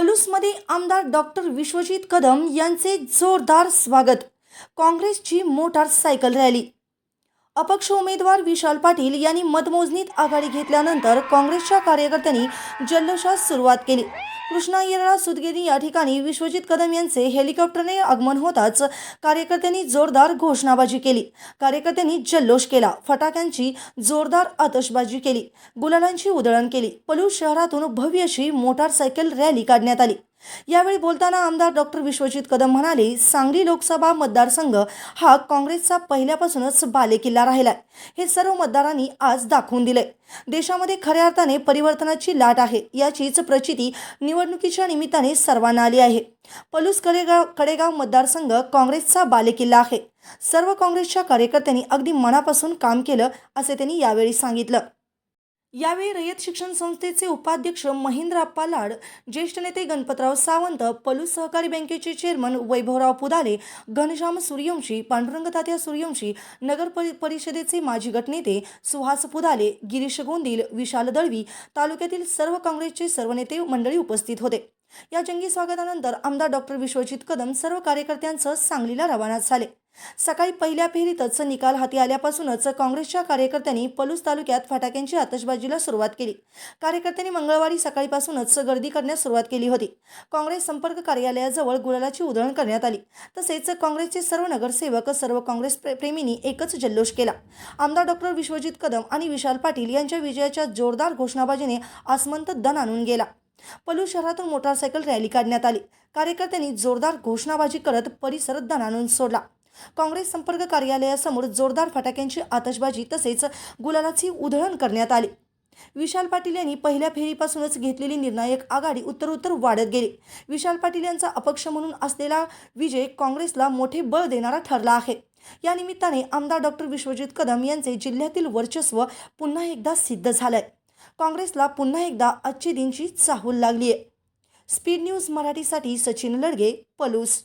पलूसमध्ये आमदार डॉक्टर विश्वजित कदम यांचे जोरदार स्वागत. काँग्रेसची मोटारसायकल रॅली. अपक्ष उमेदवार विशाल पाटील यांनी मतमोजणीत आघाडी घेतल्यानंतर काँग्रेसच्या कार्यकर्त्यांनी जल्लोषास सुरुवात केली. कृष्णा येरळा सुदगिरी या ठिकाणी विश्वजित कदम यांचे हेलिकॉप्टरने आगमन होताच कार्यकर्त्यांनी जोरदार घोषणाबाजी केली. कार्यकर्त्यांनी जल्लोष केला. फटाक्यांची जोरदार आतषबाजी केली. गुलालांची उधळण केली. पलूस शहरातून भव्य अशी मोटारसायकल रॅली काढण्यात आली. यावेळी बोलताना आमदार डॉक्टर विश्वजित कदम म्हणाले सांगली लोकसभा मतदारसंघ हा काँग्रेसचा पहिल्यापासूनच बालेकिल्ला राहिला हे सर्व मतदारांनी आज दाखवून दिले देशामध्ये खऱ्या अर्थाने परिवर्तनाची लाट आहे. याचीच प्रचिती निवडणुकीच्या निमित्ताने सर्वांना आली आहे. पलूस कडेगाव कडेगाव मतदारसंघ काँग्रेसचा बालेकिल्ला आहे. सर्व काँग्रेसच्या कार्यकर्त्यांनी अगदी मनापासून काम केलं असे त्यांनी यावेळी सांगितलं. यावेळी रयत शिक्षण संस्थेचे उपाध्यक्ष महेंद्रप्पा लाड ज्येष्ठ नेते गणपतराव सावंत पलूस सहकारी बँकेचे चेअरमन वैभवराव पुदाले घनश्याम सूर्यवंशी पांडुरंग तात्या सूर्यवंशी नगर परि परिषदेचे माजी गटनेते सुहास पुदाले गिरीश गोंदील विशाल दळवी तालुक्यातील सर्व काँग्रेसचे सर्व नेते मंडळी उपस्थित होते. या जंगी स्वागतानंतर आमदार डॉक्टर विश्वजित कदम सर्व कार्यकर्त्यांसह सांगलीला रवाना झाले. सकाळी पहिल्या फेरीतच निकाल हाती आल्यापासूनच काँग्रेसच्या कार्यकर्त्यांनी पलूस तालुक्यात फटाक्यांची आतषबाजीला सुरुवात केली. कार्यकर्त्यांनी मंगळवारी सकाळीपासूनच गर्दी करण्यास सुरुवात केली होती. काँग्रेस संपर्क कार्यालयाजवळ गुलालाची उधळण करण्यात आली. तसेच काँग्रेसचे सर्व नगरसेवक सर्व काँग्रेस प्रेमींनी एकच जल्लोष केला. आमदार डॉक्टर विश्वजित कदम आणि विशाल पाटील यांच्या विजयाच्या जोरदार घोषणाबाजीने आसमंत दण आणून गेला. पलू शहरातून मोटारसायकल रॅली काढण्यात आली. कार्यकर्त्यांनी जोरदार घोषणाबाजी करत परिसर दणानून सोडला. काँग्रेस संपर्क कार्यालयासमोर जोरदार फटाक्यांची आतषबाजी तसेच गुलालाची उधळण करण्यात आली. विशाल पाटील यांनी पहिल्या फेरीपासूनच घेतलेली निर्णायक आघाडी उत्तरोत्तर वाढत गेली. विशाल पाटील यांचा अपक्ष म्हणून असलेला विजय काँग्रेसला मोठे बळ देणारा ठरला आहे. या निमित्ताने आमदार डॉक्टर विश्वजित कदम यांचे जिल्ह्यातील वर्चस्व पुन्हा एकदा सिद्ध झालंय. काँग्रेसला पुन्हा एकदा आजची दिनची चाहूल लागली आहे स्पीड न्यूज मराठीसाठी सचिन लडगे पलूस.